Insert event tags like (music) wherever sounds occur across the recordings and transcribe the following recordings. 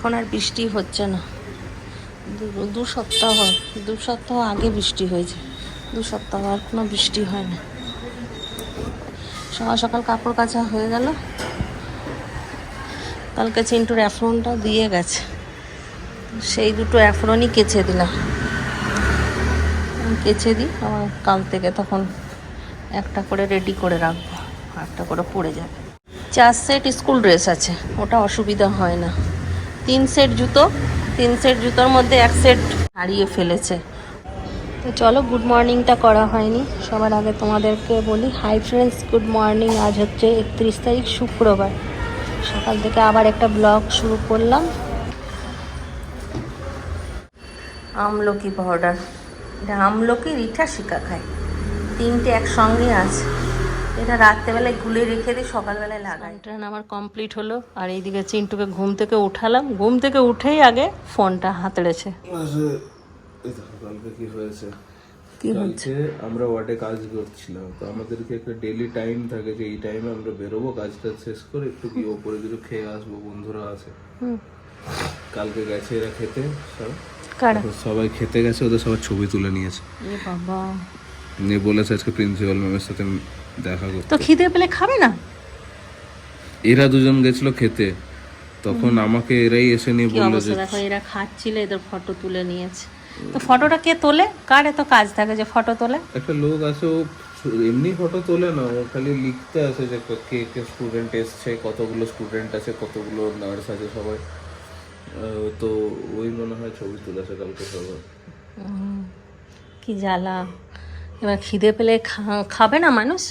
এখন আর বৃষ্টি হচ্ছে না। দু- সপ্তাহ, দু সপ্তাহ আগে বৃষ্টি হয়েছে। দু সপ্তাহ আর কোনো বৃষ্টি হয় না। সকাল সকাল কাপড় কাচা হয়ে গেল। কালকে চিন্টুর অ্যাফ্রনটা দিয়ে গেছে। সেই দুটো অ্যাফ্রনই কেচে দিলাম। কেচে দিই আমার কাল থেকে তখন একটা করে রেডি করে রাখব একটা করে পড়ে যাবে। চার সেট স্কুল ড্রেস আছে, ওটা অসুবিধা হয় না। তিন সেট জুতো তিন সেট জুতোর মধ্যে এক সেট হারিয়ে ফেলেছে। তো চলো গুড মর্নিংটা করা হয়নি। সবার আগে তোমাদেরকে বলি হাই ফ্রেন্ডস গুড মর্নিং আজ হচ্ছে একত্রিশ তারিখ শুক্রবার। সকাল থেকে আবার একটা ব্লগ শুরু করলাম। আমলকি পাউডার এটা আমলকি রিঠা শিকা খায়। তিনটে একসঙ্গে আছে। এটা রাত্রেবেলায় গুলে রেখে দিই সকালবেলায় লাগাই। ট্রেন আমার কমপ্লিট হলো। আর এইদিকে চিন্টুকে ঘুম থেকে উঠালাম। ঘুম থেকে উঠেই আগে ফোনটা হাতড়েছে। কালকে কি হয়েছে? কালকে আমরা ওয়ার্ডে কাজ করছিলাম। তো আমাদেরকে একটা ডেলি টাইম থাকে যে এই টাইমে আমরা বেরোবো কাজটা শেষ করে একটু কি ওপরে কিছু খেয়ে আসব বন্ধুরা আছে। হুম। কালকে গেছে এরা খেতে সব? সবাই খেতে গেছে ওদের সবার ছবি তুলে নিয়েছে। এ বাবা। নিয়ে বলেছে আজকে প্রিন্সিপাল ম্যামের সাথে তো খিদে পেলে খাবে না? এরা দুজন গেছিল খেতে। তখন আমাকে এরাই এসে নিয়ে বলল যে দেখো এরা খাচ্ছিল এদের ফটো তুলে নিয়েছে। তো ফটোটা কে তোলে? কার এত কাজ থাকে যে ফটো তোলে? একটা লোক আছে ও এমনি ফটো তোলে না ও খালি লিখতে আছে যে কে কে স্টুডেন্ট এসছে কতগুলো স্টুডেন্ট আছে কতগুলো নার্স আছে সবাই। তো ওই মনে হয় ছবি তুলেছে কালকে সবাই কি জ্বালা। এবার খিদে পেলে খাবে না মানুষ?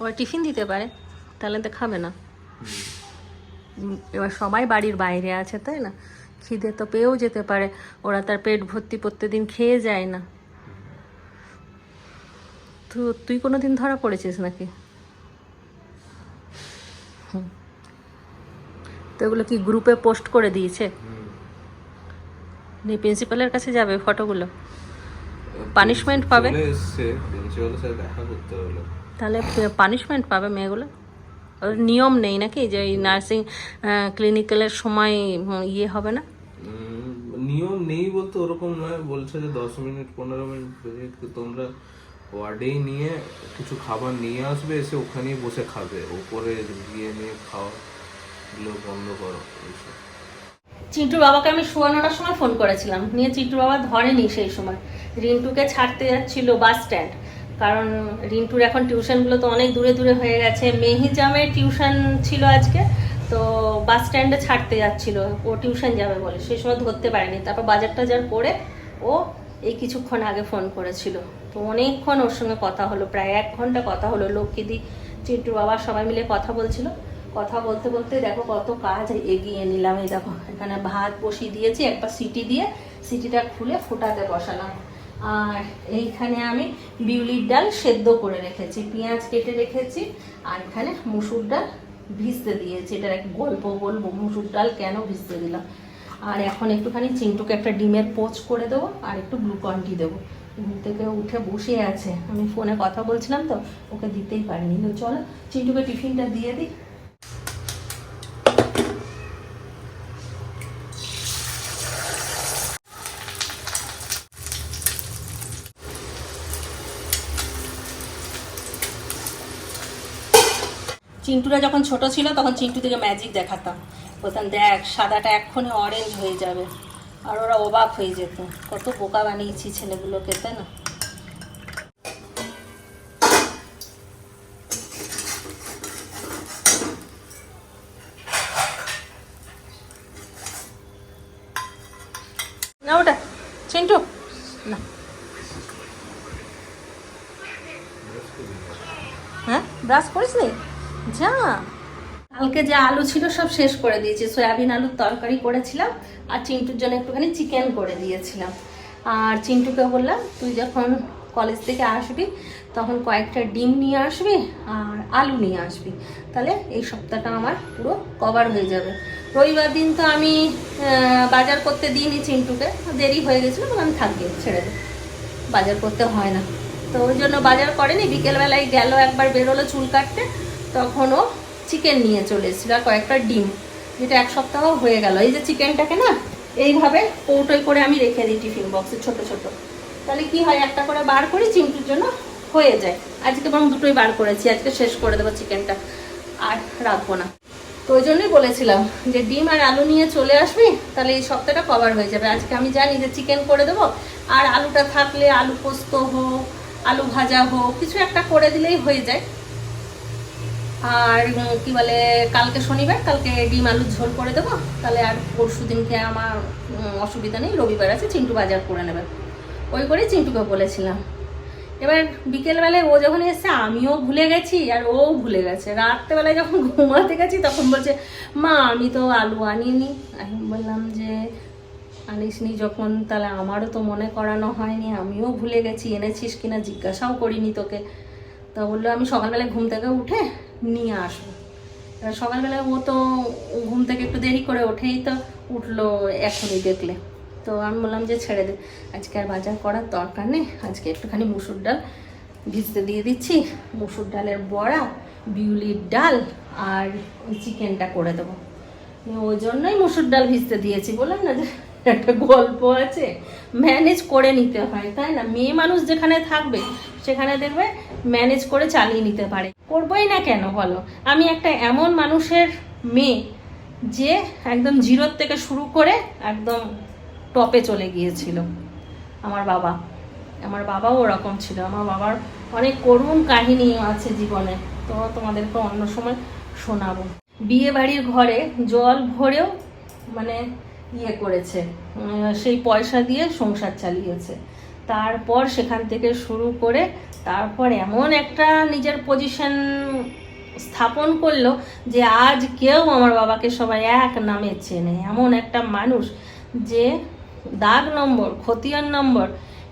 ওরা টিফিন দিতে পারে তাহলে তো খাবে না। এবার সবাই বাড়ির বাইরে আছে তাই না? খিদে তো পেয়েও যেতে পারে ওরা তার পেট ভর্তি প্রত্যেকদিন খেয়ে যায় না। তো তুই কোনো দিন ধরা পড়েছিস নাকি। তো এগুলো কি গ্রুপে পোস্ট করে দিয়েছে? নিয়ে প্রিন্সিপালের কাছে যাবে ফটোগুলো। পানিশমেন্ট পাবে? প্রিন্সিপালের সাথে দেখা করতে হলো। তাহলে পানিশমেন্ট পাবে মেয়েগুলো? নিয়ম নেই নাকি যে এই নার্সিং ক্লিনিক্যালের সময় ইয়ে হবে না? নিয়ম নেই বলতে ওরকম নয়। বলছে যে দশ মিনিট পনেরো মিনিট তোমরা ওয়ার্ডেই নিয়ে কিছু খাবার নিয়ে আসবে এসে ওখানেই বসে খাবে। ওপরে গিয়ে নিয়ে খাওয়া গুলো বন্ধ করো এইসব। চিন্টুর বাবাকে আমি শোয়ানোর সময় ফোন করেছিলাম। নিয়ে চিন্টুর বাবা ধরেনি সেই সময়। রিন্টুকে ছাড়তে যাচ্ছিল বাস স্ট্যান্ড কারণ রিন্টুর এখন টিউশনগুলো তো অনেক দূরে দূরে হয়ে গেছে। মেহিজামে টিউশন ছিল আজকে, তো বাস স্ট্যান্ডে ছাড়তে যাচ্ছিল। ও টিউশন যাবে বলে সেই সময় ধরতে পারেনি। তারপর বাজার টাজার করে ও এই কিছুক্ষণ আগে ফোন করেছিল। তো অনেকক্ষণ ওর সঙ্গে কথা হলো, প্রায় এক ঘণ্টা কথা হলো। লক্ষ্মীদি, চিন্টুর বাবা সবাই মিলে কথা বলছিল। কথা বলতে বলতে দেখো কত কাজ এগিয়ে নিলাম। এই দেখো, এখানে ভাত বসিয়ে দিয়েছি একবার সিটি দিয়ে সিটিটা খুলে ফোটাতে বসালাম। আর এইখানে আমি বিউলির ডাল সেদ্ধ করে রেখেছি, পেঁয়াজ কেটে রেখেছি, আর এখানে মুসুর ডাল ভিজতে দিয়েছি। এটার এক গল্প বলব, মুসুর ডাল কেন ভিজতে দিলাম? আর এখন একটুখানি চিন্টুকে একটা ডিমের পোচ করে দেবো, আর একটু গ্লুকন ডি দেবো। ঘুম থেকে উঠে বসে আছে। আমি ফোনে কথা বলছিলাম তো, ওকে দিতেই পারিনি। চলো চিন্টুকে টিফিনটা দিয়ে দিই। চিন্টুরা যখন ছোট ছিল, তখন চিন্টু থেকে ম্যাজিক দেখাতাম। বলতাম, দেখ, সাদাটা এক্ষণে অরেঞ্জ হয়ে যাবে। আর ওরা অবাক হয়ে যেত। কত বোকা বানিয়েছি ছেলেগুলোকে, তাই না? ওটা, চিন্টু। না। হ্যাঁ ব্রাশ করিস নি যা। কালকে যে আলু ছিল সব শেষ করে দিয়েছি। সয়াবিন আলুর তরকারি করেছিলাম আর চিন্টুর জন্য একটুখানি চিকেন করে দিয়েছিলাম। আর চিন্টুকে বললাম, তুই যখন কলেজ থেকে আসবি, তখন কয়েকটা ডিম নিয়ে আসবি আর আলু নিয়ে আসবি। তাহলে এই সপ্তাহটা আমার পুরো কভার হয়ে যাবে। রবিবার দিন তো আমি বাজার করতে দিইনি চিন্টুকে। দেরি হয়ে গেছিল, বললাম থাকি ছেড়ে দে। বাজার করতে হয় না। তো ওই জন্য বাজার করেনি। বিকেলবেলায় গেল, একবার বেরোলো চুল কাটতে। তখন ও চিকেন নিয়ে চলে এসেছিল আর কয়েকটা ডিম, যেটা এক সপ্তাহ হয়ে গেল। এই যে চিকেনটাকে না, এইভাবে কৌটোয় করে আমি রেখে দিই টিফিন বক্সে ছোট ছোট। তাহলে কি হয়, একটা করে বার করি চিন্টুর জন্য হয়ে যায়। আজকে বরং দুটোই বার করেছি, আজকে শেষ করে দেবো চিকেনটা আর রাখব না। তো ওই জন্যই বলেছিলাম যে ডিম আর আলু নিয়ে চলে আসবি, তাহলে এই সপ্তাহটা কভার হয়ে যাবে। আজকে আমি জানি যে চিকেন করে দেবো, আর আলুটা থাকলে আলু পোস্ত হোক, আলু ভাজা হোক, কিছু একটা করে দিলেই হয়ে যায়। আর কি বলে, কালকে শনিবার, কালকে ডিম আলুর ঝোল করে দেবো। তাহলে আর পরশু দিনকে আমার অসুবিধা নেই, রবিবার আছে, চিন্টু বাজার করে নেবে। ওই করেই চিন্টুকে বলেছিলাম। এবার বিকেলবেলায় ও যখন এসছে, আমিও ভুলে গেছি, আর ও ভুলে গেছে। রাত্রেবেলায় যখন ঘুমাতে গেছি, তখন বলছে, মা, আমি তো আলু আনিনি। আমি বললাম যে, আনিসনি যখন, তাহলে আমারও তো মনে করানো হয়নি, আমিও ভুলে গেছি, এনেছিস কিনা জিজ্ঞাসাও করিনি তোকে। তো বলল, আমি সকালবেলায় ঘুম থেকে উঠে নিয়ে আসব। এবার সকালবেলায় ও তো ঘুম থেকে একটু দেরি করে ওঠেই তো উঠল এখনই দেখলে। তো আমি বললাম যে, ছেড়ে দে, আজকে আর বাজার করার দরকার নেই। আজকে একটুখানি মুসুর ডাল ভিজতে দিয়ে দিচ্ছি। মুসুর ডালের বড়া, বিউলির ডাল আর ওই চিকেনটা করে দেবো। ওই জন্যই মুসুর ডাল ভিজতে দিয়েছি। বললাম না যে একটা গল্প আছে। ম্যানেজ করে নিতে হয়, তাই না? মেয়ে মানুষ যেখানে থাকবে, সেখানে দেখবে ম্যানেজ করে চালিয়ে নিতে পারে। করবোই না কেন বলো? আমি একটা এমন মানুষের মেয়ে যে একদম জিরোর থেকে শুরু করে একদম টপে চলে গিয়েছিল। আমার বাবা। আমার বাবাও ওরকম ছিল। আমার বাবার অনেক করুণ কাহিনী আছে জীবনে। তো তোমাদেরকে অন্য সময় শোনাবো। বিয়ে বাড়ির ঘরে জল ভরেও মানে ইয়ে করেছে সেই পয়সা দিয়ে সংসার চালিয়েছে। তারপর সেখান থেকে শুরু করে তারপর এমন একটা নিজের পজিশন স্থাপন করল যে আজ কেউ আমার বাবাকে সবাই এক নামে চেনে। এমন একটা মানুষ যে দাগ নম্বর, খতিয়ান নম্বর,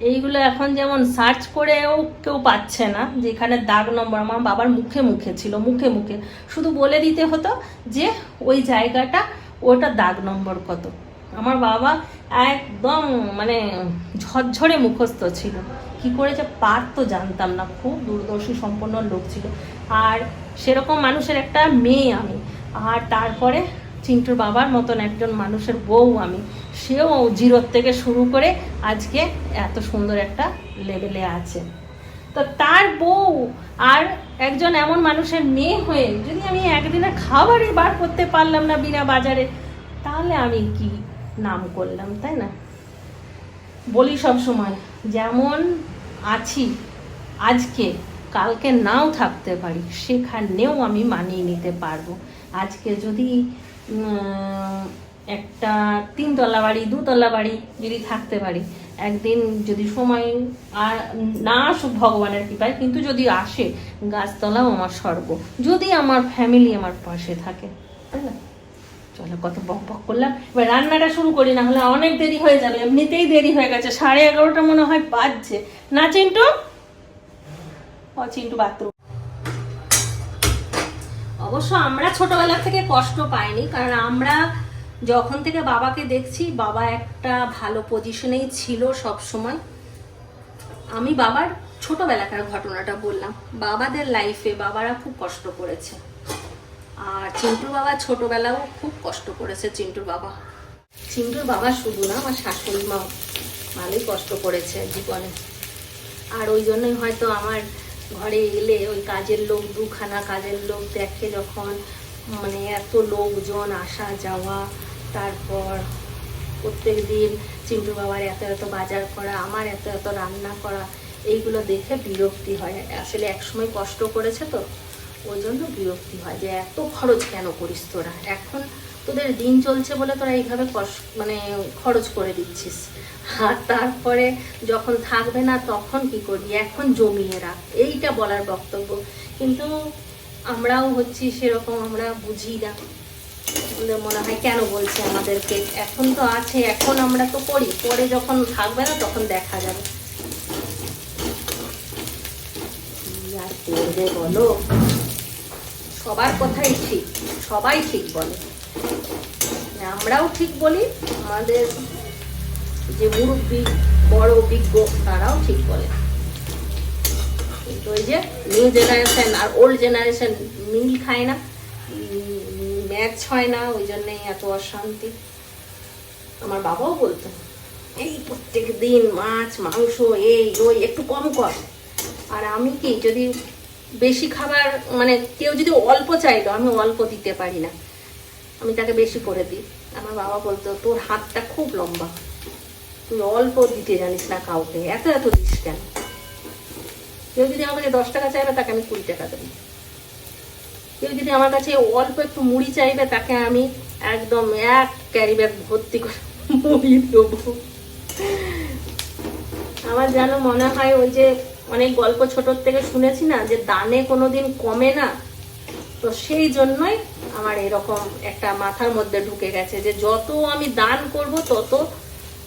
এইগুলো এখন যেমন সার্চ করেও কেউ পাচ্ছে না যে এখানে দাগ নম্বর আমার বাবার মুখে মুখে ছিল, মুখে মুখে। শুধু বলে দিতে হতো যে ওই জায়গাটা, ওটা দাগ নম্বর কত। আমার বাবা একদম মানে ঝরঝরে মুখস্থ ছিল। কি করে যে পারতো জানতাম না, খুব দূরদর্শী সম্পন্ন লোক ছিল। আর সেরকম মানুষের একটা মেয়ে আমি। আর তারপরে চিন্টুর বাবার মতন একজন মানুষের বউ আমি। সেও জিরোর থেকে শুরু করে আজকে এত সুন্দর একটা লেভেলে আছে। তো তার বউ আর একজন এমন মানুষের মেয়ে হয়ে যদি আমি একদিনের খাবারই বার করতে পারলাম না বিনা বাজারে, তাহলে আমি কি নাম করলাম, তাই না? বলি সব সময়, যেমন আছি, আজকে, কালকে নাও থাকতে পারি, সেখানেও আমি মানিয়ে নিতে পারব। আজকে যদি একটা তিনতলা বাড়ি, দুতলা বাড়ি যদি থাকতে পারি, একদিন যদি সময় আর না আসুক ভগবানের কৃপায়, কিন্তু যদি আসে, গাছতলাও আমার স্বর্গ, যদি আমার ফ্যামিলি আমার পাশে থাকে, তাই না? চলো কত বক বক করলাম। এবার রান্নাটা শুরু করি, না হলে অনেক দেরি হয়ে যাবে। এমনিতেই দেরি হয়ে গেছে। সাড়ে এগারোটা মনে হয় বাজছে। না, চিন্টু? ও, চিন্টু বাথরুম। অবশ্য আমরা ছোটবেলা থেকে কষ্ট পাইনি, কারণ আমরা যখন থেকে বাবাকে দেখছি, বাবা একটা ভালো পজিশনেই ছিল সব সময় আমি বাবার ছোটবেলাকার ঘটনাটা বললাম। বাবাদের লাইফে বাবারা খুব কষ্ট করেছে। আর চিন্টুর বাবা ছোটবেলাও খুব কষ্ট করেছে চিন্টুর বাবা। চিন্টুর বাবা শুধু না, আমার শাশুড়ি মা ভালোই কষ্ট করেছে জীবনে। আর ওই জন্যই হয়তো আমার ঘরে এলে ওই কাজের লোক দুখানা কাজের লোক দেখে যখন মানে এত লোকজন, আসা, যাওয়া, তারপর প্রত্যেক দিন চিন্টু বাবার এত এত বাজার করা, আমার এত এত রান্না করা, এইগুলো দেখে বিরক্তি হয়। আসলে একসময় কষ্ট করেছে তো। ওই জন্য বিরক্তি হয় যে এত খরচ কেন করিস তোরা? এখন তোদের দিন চলছে বলে তোরা এইভাবে মানে খরচ করে দিচ্ছিস। আর তারপরে যখন থাকবে না তখন কি করবি? এখন জমিয়ে রাখ। এইটা বলার বক্তব্য। কিন্তু আমরাও হচ্ছি সেরকম, আমরা বুঝি না। মনে হয়, কেন বলছে আমাদেরকে? এখন তো আছে, এখন আমরা তো করি। পরে যখন থাকবে না তখন দেখা যাবে। বলো? সবার কথাই ঠিক, সবাই ঠিক বলে। আমরাও ঠিক বলি, আমাদের যে মুরব্বী, বড় বিজ্ঞ তারাও ঠিক বলে। কিন্তু ওই যে নিউ জেনারেশন আর ওল্ড জেনারেশন মিল খায় না ম্যাচ হয় না, ওই জন্যই এত অশান্তি। আমার বাবাও বলতো, এই প্রত্যেক দিন মাছ, মাংস, এই, ওই, একটু কম কর। আর আমি কি, যদি বেশি খাবার মানে কেউ যদি অল্প চাইলো, আমি অল্প দিতে পারি না। আমি তাকে বেশি করে দিই। আমার বাবা বলতো, তোর হাতটা খুব লম্বা। তুই অল্প দিতে জানিস না কাউকে। এত এত দিস কেন? কেউ যদি আমার কাছে দশ টাকা চাইবে, তাকে আমি কুড়ি টাকা দেবো। কেউ যদি আমার কাছে অল্প একটু মুড়ি চাইবে, তাকে আমি একদম এক ক্যারি ব্যাগ ভর্তি করে মুড়ি দেবো। আমার যেন মনে হয় ওই যে অনেক গল্প ছোটোর থেকে শুনেছি না যে দানে কোনোদিন কমে না? তো সেই জন্যই আমার এরকম একটা মাথার মধ্যে ঢুকে গেছে যে যত আমি দান করব, তত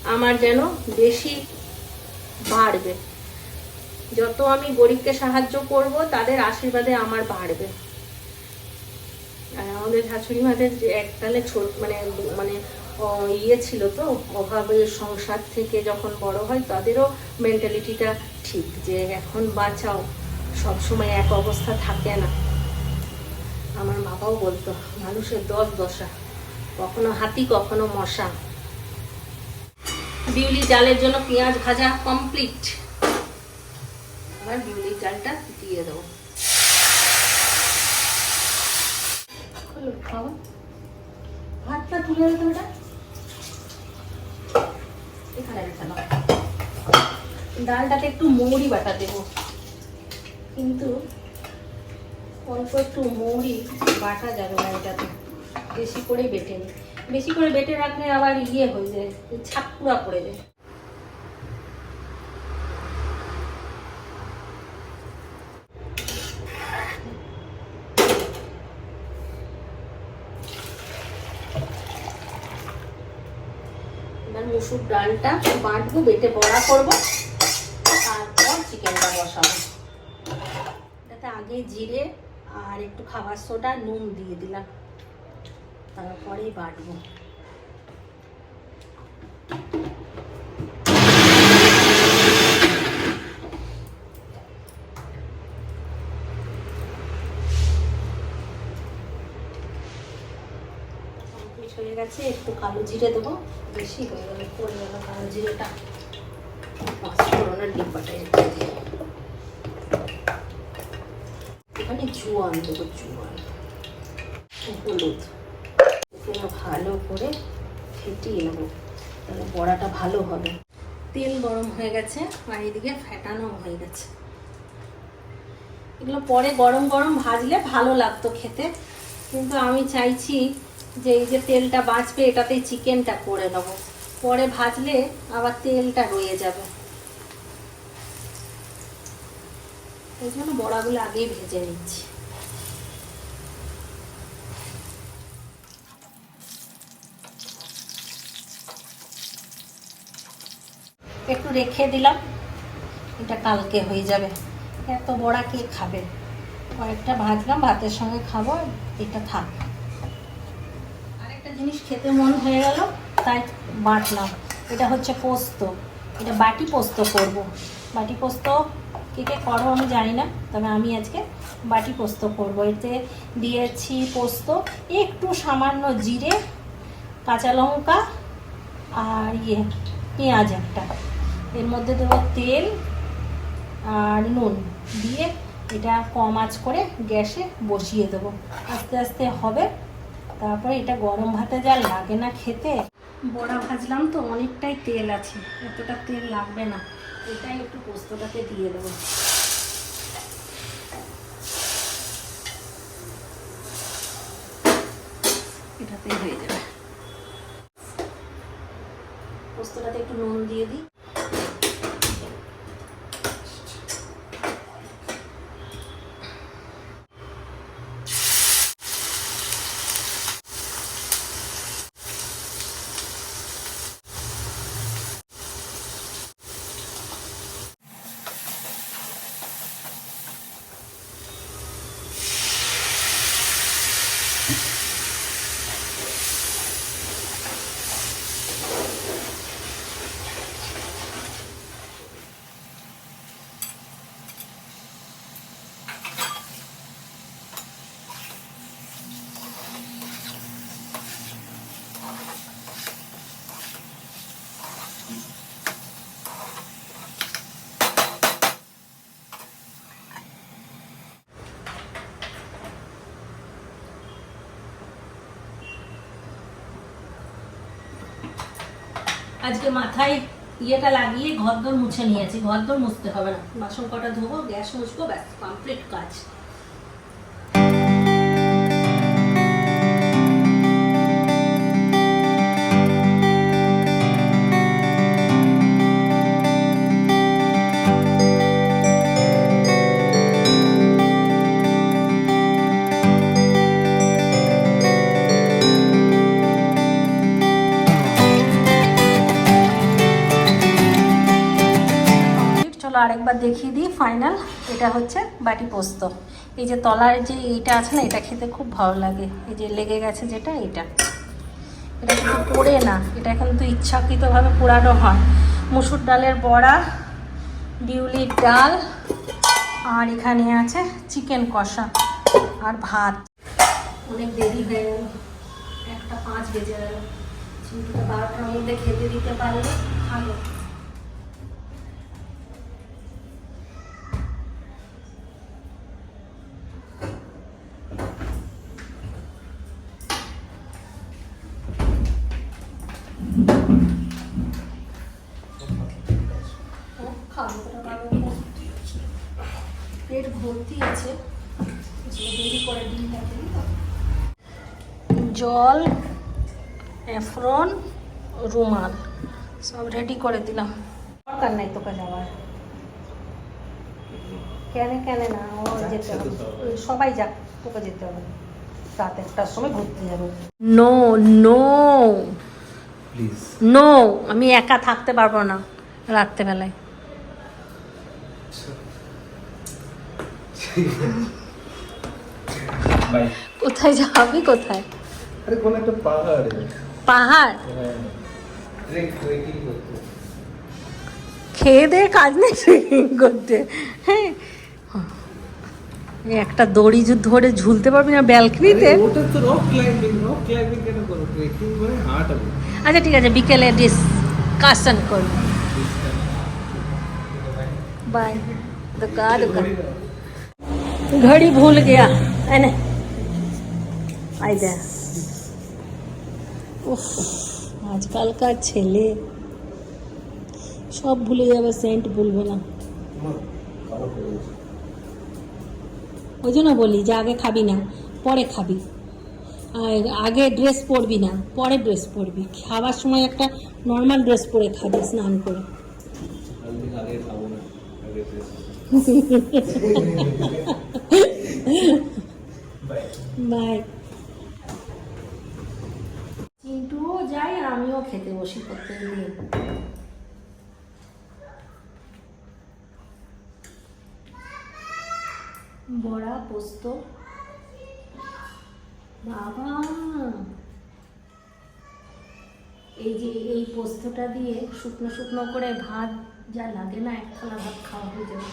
আমার যেন বেশি বাড়বে। যত আমি গরিবকে সাহায্য করব, তাদের আশীর্বাদে আমার বাড়বে। আর আমাদের শাশুড়ি মাদের যে এককালে ছোট মানে মানে ইয়ে ছিল তো, অভাবের সংসার থেকে যখন বড় হয় তাদেরও মেন্টালিটিটা ঠিক যে এখন বাঁচাও, সবসময় এক অবস্থা থাকে না। আমার বাবাও বলতো, মানুষের দশ দশা, কখনো হাতি, কখনো মশা। বিউলি জালের জন্য পেঁয়াজ ভাজা কমপ্লিট আবার বিউলির জালটা দিয়ে দেবো। ভাতটা তুলে ওটা ডালটাতে একটু মৌরি বাটা দেবো। কিন্তু অল্প একটু মৌরি বাটা যাবে না এটাতে। বেশি করে বেটে বেশি করে বেটে রাখলে আবার ইয়ে হয়ে যায় ছাপুরা পড়ে যায় এবার মুসুর ডালটা বাঁটবো, বেটে বড়া করব। তারপর চিকেনটা বসাবো। এটাতে আগে জিরে আর একটু খাবার সোডা, নুন দিয়ে দিলাম। তারপরেই বাটবো কমপ্লিট হয়ে গেছে, একটু কালো জিরে দেবো। বেশি হয়ে গেলে পড়ে গেল কালো জিরেটা। পাঁচফোড়নের ডিব্বাটা এখানে জোয়ান দেবো, জোয়ান। হলুদ। এগুলো ভালো করে ফেটিয়ে নেব, তাহলে বড়াটা ভালো হবে। তেল গরম হয়ে গেছে, আর এদিকে ফেটানো হয়ে গেছে। এগুলো পরে গরম গরম ভাজলে ভালো লাগতো খেতে। কিন্তু আমি চাইছি যে এই যে তেলটা বাঁচবে, এটাতেই চিকেনটা করে নেব। পরে ভাজলে আবার তেলটা রয়ে যাবে। এই জন্য বড়াগুলো আগেই ভেজে নিচ্ছি। একটু রেখে দিলাম, এটা কালকে হয়ে যাবে। এত বড়া কে খাবে? কয়েকটা ভাজলাম, ভাতের সঙ্গে খাব এটা থাক। জিনিস খেতে মন হয়ে গেল, তাই বাটলাম। এটা হচ্ছে পোস্ত। এটা বাটি পোস্ত করব। বাটি পোস্ত কে কে করো আমি জানি না, তবে আমি আজকে বাটি পোস্ত করব। এতে দিয়েছি পোস্ত, একটু সামান্য জিরে, কাঁচা লঙ্কা আর ইয়ে পেঁয়াজ একটা। এর মধ্যে দেবো তেল আর নুন। দিয়ে এটা কম আঁচ করে গ্যাসে বসিয়ে দেবো। আস্তে আস্তে হবে। তারপরে এটা গরম ভাতে যা লাগে না খেতে। বড়া ভাজলাম তো, অনেকটাই তেল আছে, এতটা তেল লাগবে না। এটাই একটু পোস্তটাতে দিয়ে দেবো। এটাতেই হয়ে আজকে মাথায় ইয়েটা লাগিয়ে ঘর দর মুছে নিয়েছি দর মুছতে হবে না। বাসন কটা ধোবো, গ্যাস মুছবো, ব্যাস কমপ্লিট কাজ। দেখিয়ে দিই ফাইনাল এটা হচ্ছে বাটি পোস্ত। এই যে তলার যে এইটা আছে না, এটা খেতে খুব ভালো লাগে। এই যে লেগে গেছে যেটা এটা এটা কিন্তু পোড়ে না। এটা কিন্তু ইচ্ছাকৃতভাবে পোড়ানো হয়। মুসুর ডালের বড়া, বিউলির ডাল, আর এখানে আছে চিকেন কষা আর ভাত। অনেক দেরি হয়ে গেল। একটা পাঁচ বেজে গেল। বারোটার মধ্যে খেতে দিতে পারলে ভালো হ্যাঁ, খাব ওটা খাব না। পেট ভর্তি আছে যে দেরি করে ডিমটা খেলি তো। জল এফরন রুমাল। সব রেডি করে দিলাম। দরকার নাই তোকে যাওয়ার কেন কেন না ও যেতে হবে। সবাই যাক তোকে যেতে হবে। রাত একটার সময় ঘুরতে যাব। নো নো নো আমি একা থাকতে পারব না রাত্রেবেলায়। বাই (laughs) কোথায় যাবি কোথায়? আরে কোন একটা পাহাড়। পাহাড়? হ্যাঁ। খেয়ে দিয়ে কাজ নেই ট্রেকিং করতে হ্যাঁ এই একটা দড়ি যদি ধরে ঝুলতে পারবি না ব্যালকনিতে আরে ওটা তো রক ক্লাইম্বিং রক ক্লাইম্বিং কেন করো ট্রেকিং মানে হাঁটাবো আচ্ছা ঠিক আছে বিকেলে ডিসকাশন করবো बाय दुका दुका घड़ी भूल गया है ना आई जा উফ আজকালকার ছেলে। সব ভুলে যাবে সেন্ট ভুলবে না। ওই জন্য বলি যে আগে খাবি না পরে খাবি। আর আগে ড্রেস পরবি না পরে ড্রেস পরবি। খাবার সময় একটা নর্মাল ড্রেস পরে খাবি স্নান করে। (laughs) বাই বাই চিন্টুও যাই আর আমিও খেতে বসি প্রত্যেক দিন। বড়া, পোস্ত। বাবা! এই যে, এই পোস্তটা দিয়ে শুকনো শুকনো করে ভাত যা লাগে না এক ভাত খাওয়া হয়ে যাবে।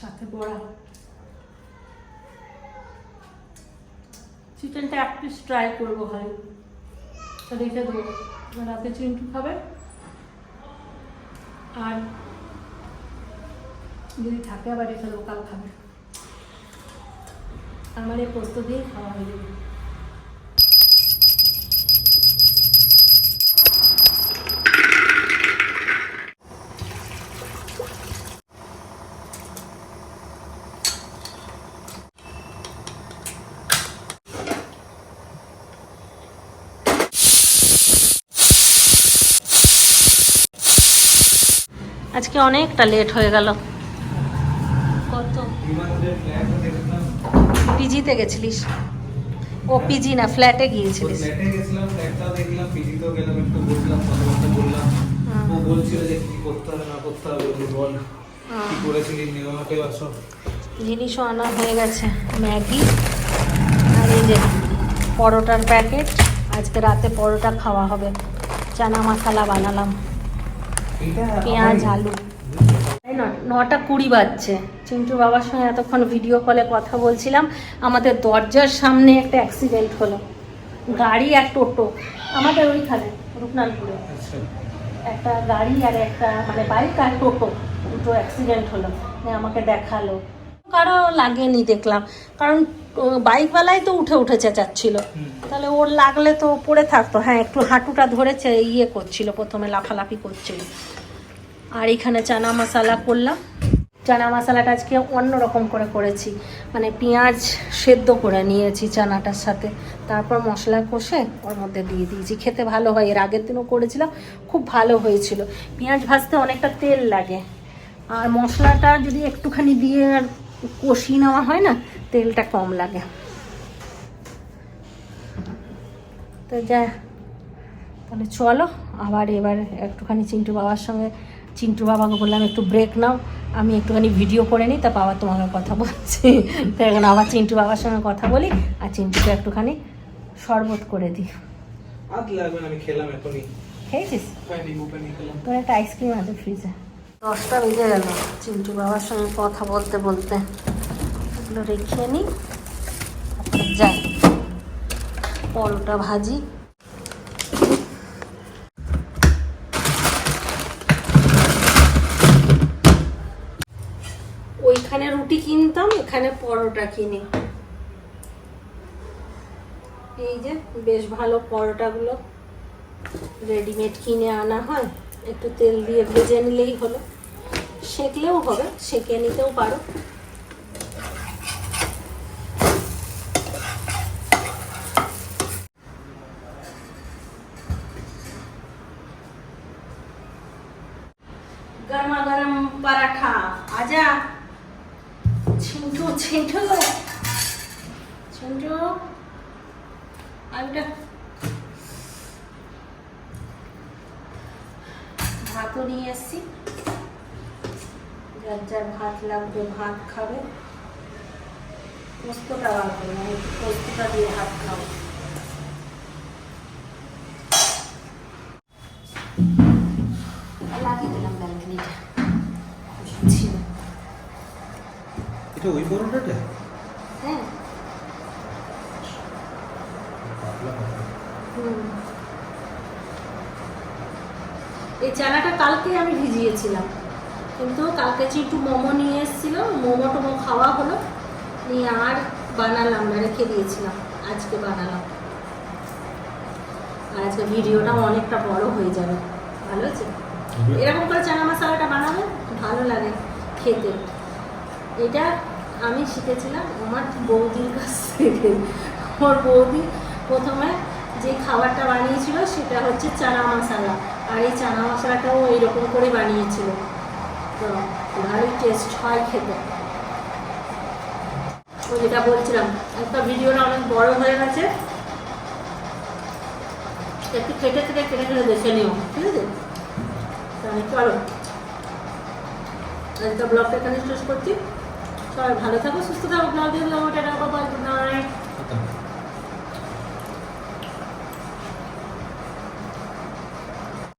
সাথে বড়া। চিকেনটা এক পিস ট্রাই করব ভাই। তো রেখে দেবো। রাতে চিন্টু খাবে। আর যদি থাকে আবার রেখে দেবো কাল খাবে। আমার এই পোস্ত দিয়ে খাওয়া হয়ে যাবে। আজকে অনেকটা লেট হয়ে গেল। কত? পিজিতে গেছিলিস? ও পিজি না ফ্ল্যাটে গিয়েছিলিস। ফ্ল্যাটে গেছিলাম ফ্ল্যাটটাও দেখলাম পিজিতেও গেলাম একটু বসলাম কথাবার্তা বললাম। হুম। ও বলছিল যে কি করতে হবে না করতে হবে বল। হুম। কি করেছিলি নিয়ে আমাকে জিনিসও আনা হয়ে গেছে ম্যাগি আর এই যে পরোটার প্যাকেট। আজকে রাতে পরোটা খাওয়া হবে চানা মশলা বানালাম। পেঁয়াজ আলু। নটা কুড়ি বাজছে। চিন্টু বাবার সঙ্গে এতক্ষণ ভিডিও কলে কথা বলছিলাম। আমাদের দরজার সামনে একটা অ্যাক্সিডেন্ট হলো। গাড়ি আর টোটো। আমাদের ওইখানে রূপনাথপুরে। আচ্ছা। একটা গাড়ি আর একটা মানে বাইক আর টোটো। দুটো অ্যাক্সিডেন্ট হলো। আমাকে দেখাল। কারও লাগেনি দেখলাম। কারণ বাইকওয়ালাই তো উঠে উঠে চেঁচাচ্ছিল তাহলে ওর লাগলে তো পড়ে থাকতো। হ্যাঁ একটু হাঁটুটা ধরেছে ইয়ে করছিল প্রথমে লাফালাফি করছিল। আর এখানে চানা মশলা করলাম। চানা মশলাটা আজকে অন্য রকম করে করেছি। মানে পেঁয়াজ সেদ্ধ করে নিয়েছি চানাটার সাথে। তারপর মশলা কষে ওর মধ্যে দিয়ে দিয়েছি। খেতে ভালো হয় এর আগের দিনও করেছিলাম খুব ভালো হয়েছিল। পেঁয়াজ ভাজতে অনেকটা তেল লাগে। আর মশলাটা যদি একটুখানি দিয়ে আর কষিয়ে নেওয়া হয় না তেলটা কম লাগে। তো যা তাহলে চলো আবার এবার একটুখানি চিন্টু বাবার সঙ্গে চিন্টু বাবাকে বললাম একটু ব্রেক নাও আমি একটুখানি ভিডিও করে নিই তা বাবা তোমাকে কথা বলছি। তো এখন আবার চিন্টু বাবার সঙ্গে কথা বলি আর চিন্টুকে একটুখানি শরবত করে দিই। খেয়েছিস? তোর একটা আইসক্রিম আছে ফ্রিজে দশটা বেজে গেল। চিন্টু বাবার সঙ্গে কথা বলতে বলতে এগুলো রেখে নিই যাই, পরোটা ভাজি। ওইখানে রুটি কিনতাম, এখানে পরোটা কিনি। এই যে, বেশ ভালো পরোটাগুলো রেডিমেড কিনে আনা হয়। একটু তেল দিয়ে ভেজে নিলেই হলো। সেঁকলেও হবে সেঁকে নিতেও পারো। নিয়ে যার যার ভাত লাগবে, ভাত খাবে। পোস্তটা বার করে আমি একটু পোস্তটা দিয়ে ভাত খাব। লাগিয়ে দিলাম ওই চানাটা কালকে আমি ভিজিয়েছিলাম। কিন্তু কালকে যে একটু মোমো নিয়ে এসেছিল মোমো টোমো খাওয়া হলো নিয়ে আর বানালাম না রেখে দিয়েছিলাম আজকে বানালাম। আর আজকে ভিডিওটা অনেকটা বড় হয়ে যাবে। ভালো আছে এরকম করে চানা মশলাটা বানাবে ভালো লাগে খেতে। এটা আমি শিখেছিলাম আমার বৌদির কাছ থেকে। আমার বৌদি প্রথমে যে খাবারটা বানিয়েছিল সেটা হচ্ছে চানা মশলা। আর এই চানা মশলাটাও এইরকম করে বানিয়েছিল। তো ভালোই টেস্ট হয় খেতে। তো যেটা বলছিলাম, একটা ভিডিওটা অনেক বড় হয়ে গেছে। একটু কেটে কেটে কেটে কেটে দেখে নিও, ঠিক আছে? তাহলে চলো। আজকে ব্লগটা এখানে শেষ করছি। সবাই ভালো থাকো, সুস্থ থাকো। ব্লগ দিয়ে দেবো টাটা বাবা গুড নাইট